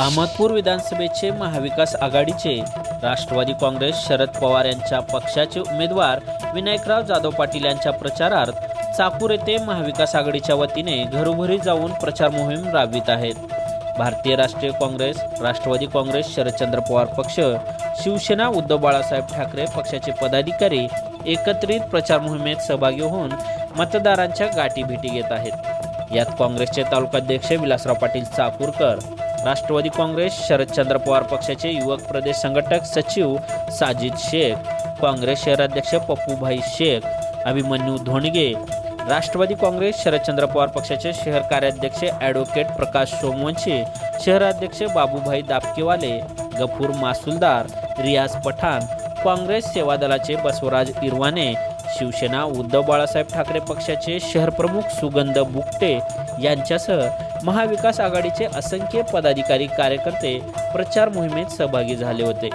अहमदपूर विधानसभेचे महाविकास आघाडीचे राष्ट्रवादी काँग्रेस शरद पवार यांच्या पक्षाचे उमेदवार विनायकराव जाधव पाटील यांच्या प्रचारार्थ चाकूर येथे महाविकास आघाडीच्या वतीने घरोघरी जाऊन प्रचार मोहीम राबवित आहेत. भारतीय राष्ट्रीय काँग्रेस राष्ट्रवादी काँग्रेस शरदचंद्र पवार पक्ष शिवसेना उद्धव बाळासाहेब ठाकरे पक्षाचे पदाधिकारी एकत्रित प्रचार मोहिमेत सहभागी होऊन मतदारांच्या गाठी भेटी घेत आहेत. यात काँग्रेसचे तालुकाध्यक्ष विलासराव पाटील चाकूरकर राष्ट्रवादी काँग्रेस शरदचंद्र पवार पक्षाचे युवक प्रदेश संघटक सचिव साजिद शेख काँग्रेस शहराध्यक्ष पप्पूभाई शेख अभिमन्यू धोंडगे राष्ट्रवादी काँग्रेस शरदचंद्र पवार पक्षाचे शहर कार्याध्यक्ष ॲडव्होकेट प्रकाश सोमवंशी शहराध्यक्ष बाबूभाई दापकेवाले गफूर मासुलदार रियाज पठाण काँग्रेस सेवा दलाचे बसवराज इरवाने शिवसेना उद्धव बाळासाहेब ठाकरे पक्षाचे शहर प्रमुख सुगंध बुकटे यांच्यासह महाविकास आघाडीचे असंख्य पदाधिकारी कार्यकर्ते प्रचार मोहिमेत सहभागी झाले होते.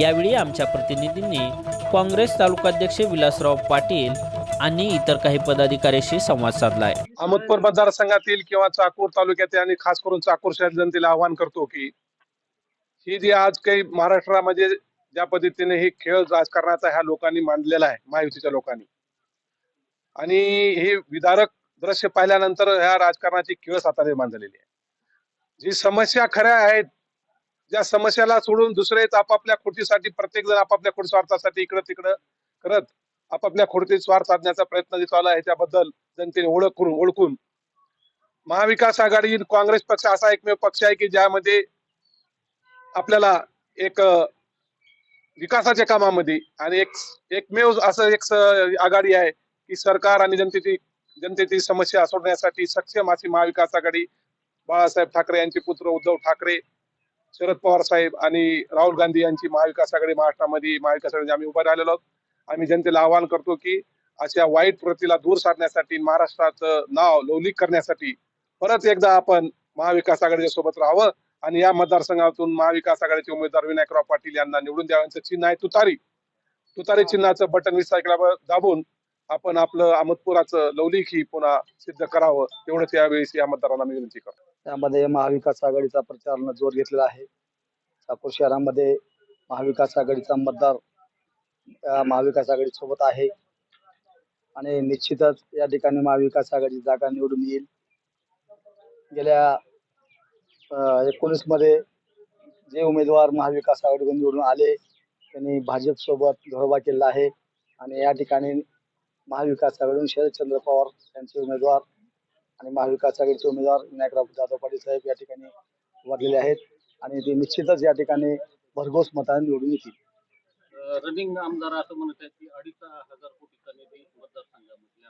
यावेळी आमच्या प्रतिनिधींनी काँग्रेस तालुकाध्यक्ष विलासराव पाटील आणि इतर काही पदाधिकाऱ्यांशी संवाद साधला आहे. अहमदपूर मतदारसंघातील किंवा चाकूर तालुक्यातील आणि खास करून चाकूर शहर जनतेला आवाहन करतो की ही जी आज काही महाराष्ट्रामध्ये ज्या पद्धतीने हे खेळ राजकारणाचा ह्या लोकांनी मांडलेला आहे महायुतीच्या लोकांनी. आणि हे विदारक दृश्य पाहिल्यानंतर ह्या राजकारणाची किळस आता निर्माण झालेली आहे. जी समस्या खऱ्या आहेत ज्या समस्याला सोडून दुसरेच आपापल्या खुर्चीसाठी प्रत्येक जण आपापल्या खुर्ची स्वार्थासाठी इकडं तिकडं करत आपापल्या खोडतीत स्वार्थ साधण्याचा प्रयत्न जो आला आहे ह्याच्याबद्दल जनतेने ओळख करून ओळखून महाविकास आघाडी काँग्रेस पक्ष असा एकमेव पक्ष आहे की ज्यामध्ये आपल्याला एक विकासाच्या कामामध्ये आणि एक एकमेव असं एक स- आघाडी आहे की सरकार आणि जनतेची जनतेची समस्या सोडण्यासाठी सक्षम अशी महाविकास आघाडी बाळासाहेब ठाकरे यांचे पुत्र उद्धव ठाकरे शरद पवार साहेब आणि राहुल गांधी यांची महाविकास आघाडी महाराष्ट्रामध्ये महाविकास आघाडी आम्ही उभा राहिलेलो आहोत. आम्ही जनतेला आवाहन करतो की अशा वाईट प्रतीला दूर साधण्यासाठी महाराष्ट्राचं नाव लौलिक करण्यासाठी परत एकदा आपण महाविकास आघाडीच्या सोबत राहावं आणि या मतदारसंघातून महाविकास आघाडीचे उमेदवार विनायकराव पाटील यांना निवडून द्यावं. चिन्ह आहे तुतारी. तुतारी चिन्हाचं बटन विस्तार दाबून आपण आपलं अहमदपुराचं लौलिक पुन्हा सिद्ध करावं तेवढं त्यावेळेस या मतदारांना मी विनंती करतो. त्यामध्ये महाविकास आघाडीचा प्रचार जोर घेतलेला आहे. चाकूर शहरामध्ये महाविकास आघाडीचा मतदार महाविकास आघाडी सोबत आहे. आणि निश्चितच या ठिकाणी महाविकास आघाडी जागा निवडून येईल. गेल्या एकोणीसमध्ये जे उमेदवार महाविकास आघाडीकडून निवडून आले त्यांनी भाजप सोबत धोळबा केला आहे. आणि या ठिकाणी महाविकास आघाडीतून शरदचंद्र पवार यांचे उमेदवार आणि महाविकास आघाडीचे उमेदवार विनायकराव जाधव पाटील साहेब या ठिकाणी वाढलेले आहेत. आणि ते निश्चितच या ठिकाणी भरघोस मताने निवडून येतील. रनिंग आमदार असं म्हणत आहेत की अडीच हजार कोटीचा निधी मतदारसंघामध्ये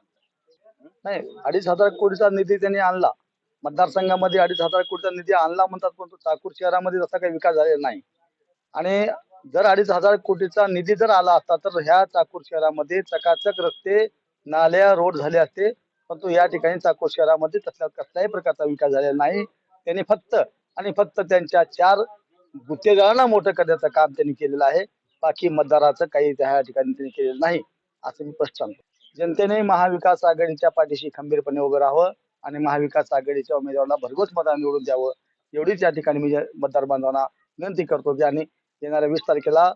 नाही अडीच हजार कोटीचा निधी त्यांनी आणला. मतदारसंघामध्ये अडीच हजार कोटीचा निधी आणला म्हणतात पण तो चाकूर शहरामध्ये तसा काही विकास झालेला नाही. आणि जर अडीच हजार कोटीचा निधी जर आला असता तर ह्या चाकूर शहरामध्ये चकाचक रस्ते नाल्या रोड झाले असते. परंतु या ठिकाणी चाकूर शहरामध्ये तसल्या कसल्याही प्रकारचा विकास झालेला नाही. त्यांनी फक्त आणि फक्त त्यांच्या चार गुत्तेदारांना मोठं करण्याचं काम त्यांनी केलेलं आहे. बाकी मतदाराचं काही त्या ठिकाणी त्यांनी केलेलं नाही असं मी स्पष्ट सांगतो. जनतेने महाविकास आघाडीच्या पाठीशी खंबीरपणे उभं राहावं आणि महाविकास आघाडीच्या उमेदवाराला भरघोस मतदान निवडून द्यावं. एवढीच या ठिकाणी मी मतदार बांधवांना विनंती करतो. की आणि येणाऱ्या वीस तारखेला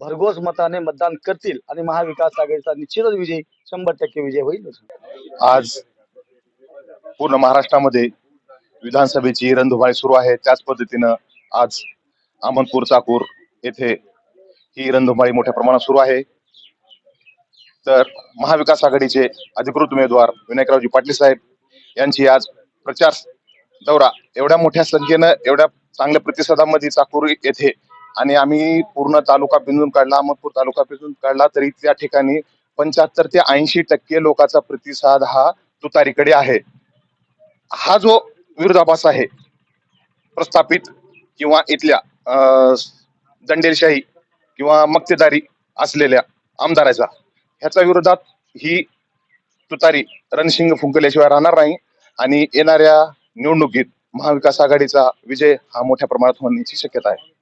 भरघोस मताने मतदान करतील आणि महाविकास आघाडीचा निश्चितच विजय शंभर टक्के विजय होईल. आज पूर्ण महाराष्ट्रामध्ये विधानसभेची रणधुमाळी सुरू आहे. त्याच पद्धतीनं आज अमनपूर चाकूर येथे ही रणधुमाळी मोठ्या प्रमाणात सुरू आहे. तर महाविकास आघाडीचे अधिकृत उमेदवार विनायकरावजी पाटील साहेब यांची आज प्रचार दौरा एवढ्या मोठ्या संख्येनं एवढ्या चांगल्या प्रतिसादामध्ये चाकूर येथे आणि आम्ही पूर्ण तालुका पिंजून काढला अहमदपूर तालुका पिंजून काढला तरी त्या ठिकाणी पंच्याहत्तर ते ऐंशी टक्के लोकांचा प्रतिसाद हा तुतारीकडे आहे. हा जो विरोधाभास आहे प्रस्थापित किंवा इथल्या दंडेलशाही किंवा मक्तेदारी असलेल्या आमदाराचा ह्याच्या विरोधात ही तुतारी रणशिंग फुंकल्याशिवाय राहणार नाही आणि येणाऱ्या निवडणुकीत महाविकास आघाडीचा विजय हा मोठ्या प्रमाणात होण्याची शक्यता आहे.